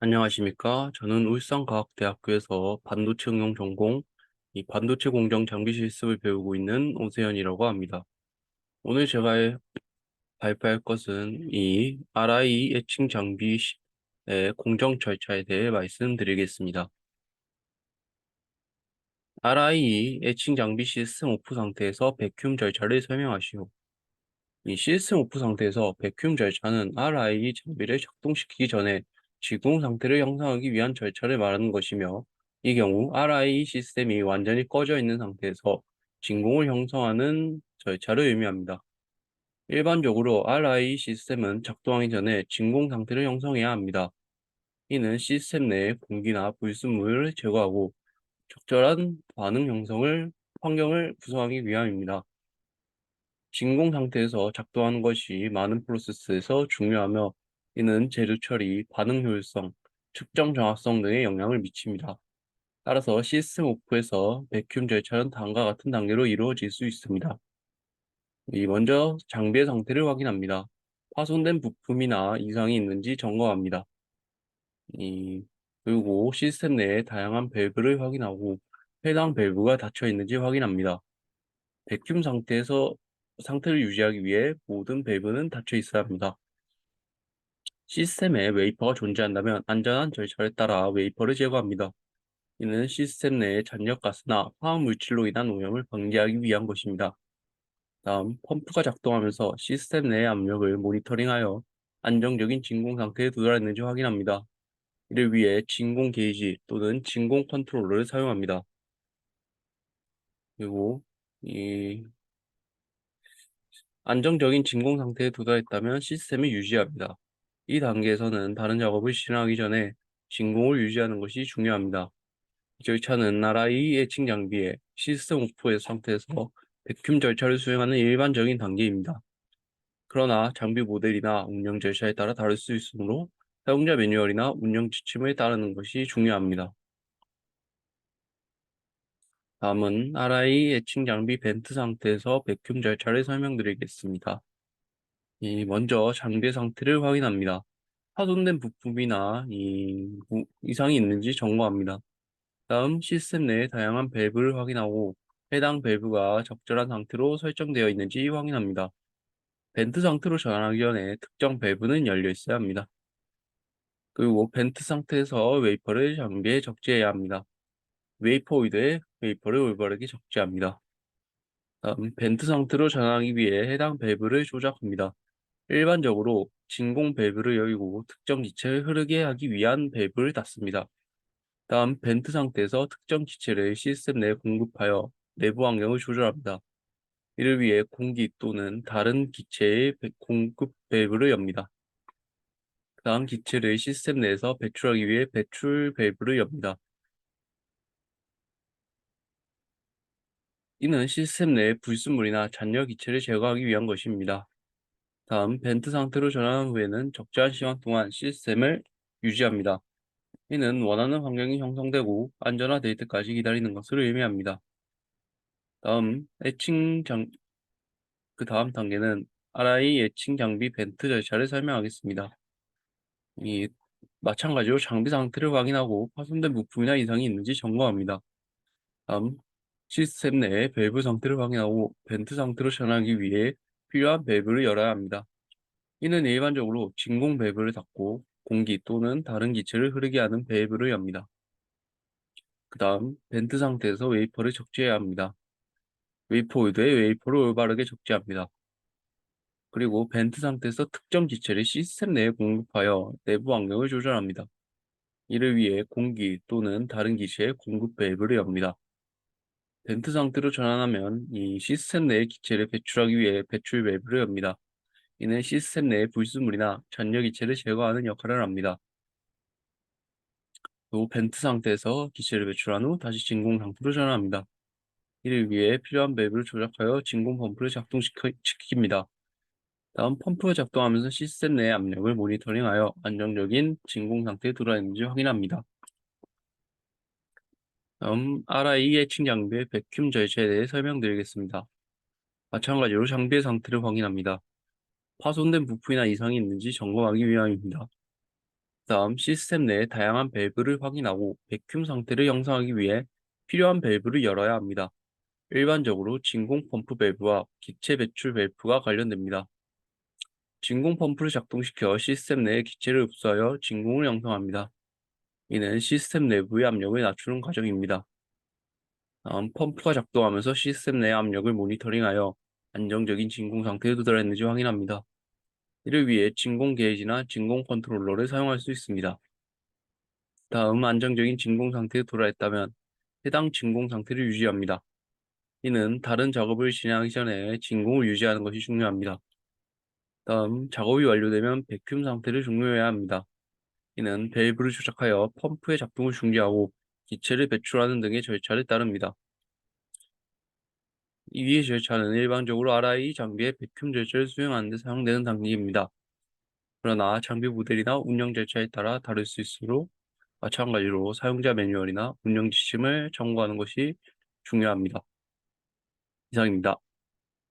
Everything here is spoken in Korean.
안녕하십니까? 저는 울산과학대학교에서 반도체 응용 전공, 이 반도체 공정 장비 실습을 배우고 있는 오세현이라고 합니다. 오늘 제가 해- 발표할 것은 이 RI 애칭 장비의 공정 절차에 대해 말씀드리겠습니다. RI 애칭 장비 시스템 오프 상태에서 백큐 절차를 설명하시오. 이 시스템 오프 상태에서 백큐 절차는 RI 장비를 작동시키기 전에 진공 상태를 형성하기 위한 절차를 말하는 것이며 이 경우 RI 시스템이 완전히 꺼져 있는 상태에서 진공을 형성하는 절차를 의미합니다. 일반적으로 RI 시스템은 작동하기 전에 진공 상태를 형성해야 합니다. 이는 시스템 내에 공기나 불순물을 제거하고 적절한 반응 형성을 환경을 구성하기 위함입니다. 진공 상태에서 작동하는 것이 많은 프로세스에서 중요하며 이는 재료 처리, 반응 효율성, 측정 정확성 등에 영향을 미칩니다. 따라서 시스템 오프에서 백큐 절차는 다음과 같은 단계로 이루어질 수 있습니다. 이 먼저 장비의 상태를 확인합니다. 파손된 부품이나 이상이 있는지 점검합니다. 이 그리고 시스템 내에 다양한 밸브를 확인하고 해당 밸브가 닫혀 있는지 확인합니다. 백큐 상태에서 상태를 유지하기 위해 모든 밸브는 닫혀 있어야 합니다. 시스템에 웨이퍼가 존재한다면 안전한 절차에 따라 웨이퍼를 제거합니다. 이는 시스템 내의 잔여가스나 화학물질로 인한 오염을 방지하기 위한 것입니다. 다음, 펌프가 작동하면서 시스템 내의 압력을 모니터링하여 안정적인 진공 상태에 도달했는지 확인합니다. 이를 위해 진공 게이지 또는 진공 컨트롤러를 사용합니다. 그리고 이 안정적인 진공 상태에 도달했다면 시스템을 유지합니다. 이 단계에서는 다른 작업을 실행하기 전에 진공을 유지하는 것이 중요합니다. 이 절차는 나라의 애칭 장비의 시스템 오프의 상태에서 백큐 절차를 수행하는 일반적인 단계입니다. 그러나 장비 모델이나 운영 절차에 따라 다를 수 있으므로 사용자 매뉴얼이나 운영 지침을 따르는 것이 중요합니다. 다음은 RI 애칭 장비 벤트 상태에서 백큐 절차를 설명드리겠습니다. 이 먼저 장비 상태를 확인합니다. 파손된 부품이나 이 무- 이상이 있는지 점검합니다. 다음 시스템 내에 다양한 밸브를 확인하고 해당 밸브가 적절한 상태로 설정되어 있는지 확인합니다. 벤트 상태로 전환하기 전에 특정 밸브는 열려 있어야 합니다. 그리고 벤트 상태에서 웨이퍼를 장비에 적재해야 합니다. 웨이퍼 오이드에 웨이퍼를 올바르게 적재합니다. 다음 벤트 상태로 전환하기 위해 해당 밸브를 조작합니다. 일반적으로 진공 밸브를 열고 특정 기체를 흐르게 하기 위한 밸브를 닫습니다. 다음 벤트 상태에서 특정 기체를 시스템 내에 공급하여 내부 환경을 조절합니다. 이를 위해 공기 또는 다른 기체의 배- 공급 밸브를 엽니다. 다음 기체를 시스템 내에서 배출하기 위해 배출 밸브를 엽니다. 이는 시스템 내의 불순물이나 잔여 기체를 제거하기 위한 것입니다. 다음 벤트 상태로 전환한 후에는 적절한 시간 동안 시스템을 유지합니다. 이는 원하는 환경이 형성되고 안전화될 때까지 기다리는 것을 의미합니다. 다음 애칭 장, 그 다음 단계는 RI 애칭 장비 벤트 절차를 설명하겠습니다. 이 마찬가지로 장비 상태를 확인하고 파손된 부품이나 이상이 있는지 점검합니다. 다음 시스템 내의 밸브 상태를 확인하고 벤트 상태로 전환하기 위해 필요한 밸브를 열어야 합니다. 이는 일반적으로 진공 밸브를 닫고 공기 또는 다른 기체를 흐르게 하는 밸브를 엽니다. 그 다음 벤트 상태에서 웨이퍼를 적재해야 합니다. 웨이퍼 오이드에 웨이퍼를 올바르게 적재합니다. 그리고 벤트 상태에서 특정 기체를 시스템 내에 공급하여 내부 환경을 조절합니다. 이를 위해 공기 또는 다른 기체에 공급 밸브를 엽니다. 벤트 상태로 전환하면 이 시스템 내의 기체를 배출하기 위해 배출 밸브를 엽니다. 이는 시스템 내의 불순물이나 잔여 기체를 제거하는 역할을 합니다. 또 벤트 상태에서 기체를 배출한 후 다시 진공 상태로 전환합니다. 이를 위해 필요한 밸브를 조작하여 진공 펌프를 작동시킵니다. 다음 펌프가 작동하면서 시스템 내의 압력을 모니터링하여 안정적인 진공 상태에 도달했는지 확인합니다. 다음 RI 애칭 장비의 백큐 절차에 대해 설명드리겠습니다. 마찬가지로 장비의 상태를 확인합니다. 파손된 부품이나 이상이 있는지 점검하기 위함입니다. 다음 시스템 내의 다양한 밸브를 확인하고 백큐ම් 상태를 형성하기 위해 필요한 밸브를 열어야 합니다. 일반적으로 진공 펌프 밸브와 기체 배출 밸브가 관련됩니다. 진공 펌프를 작동시켜 시스템 내에 기체를 흡수하여 진공을 형성합니다. 이는 시스템 내부의 압력을 낮추는 과정입니다. 다음 펌프가 작동하면서 시스템 내 압력을 모니터링하여 안정적인 진공 상태에 도달했는지 확인합니다. 이를 위해 진공 게이지나 진공 컨트롤러를 사용할 수 있습니다. 다음 안정적인 진공 상태에 도달했다면 해당 진공 상태를 유지합니다. 이는 다른 작업을 진행하기 전에 진공을 유지하는 것이 중요합니다. 다음 작업이 완료되면 백큐ම් 상태를 종료해야 합니다. 이는 밸브를 조작하여 펌프의 작동을 중지하고 기체를 배출하는 등의 절차를 따릅니다. 이 위의 절차는 일반적으로 RI 장비의 백큐ම් 절차를 수행하는 데 사용되는 단계입니다. 그러나 장비 모델이나 운영 절차에 따라 다를 수 있으므로 마찬가지로 사용자 매뉴얼이나 운영 지침을 참고하는 것이 중요합니다. 이상입니다.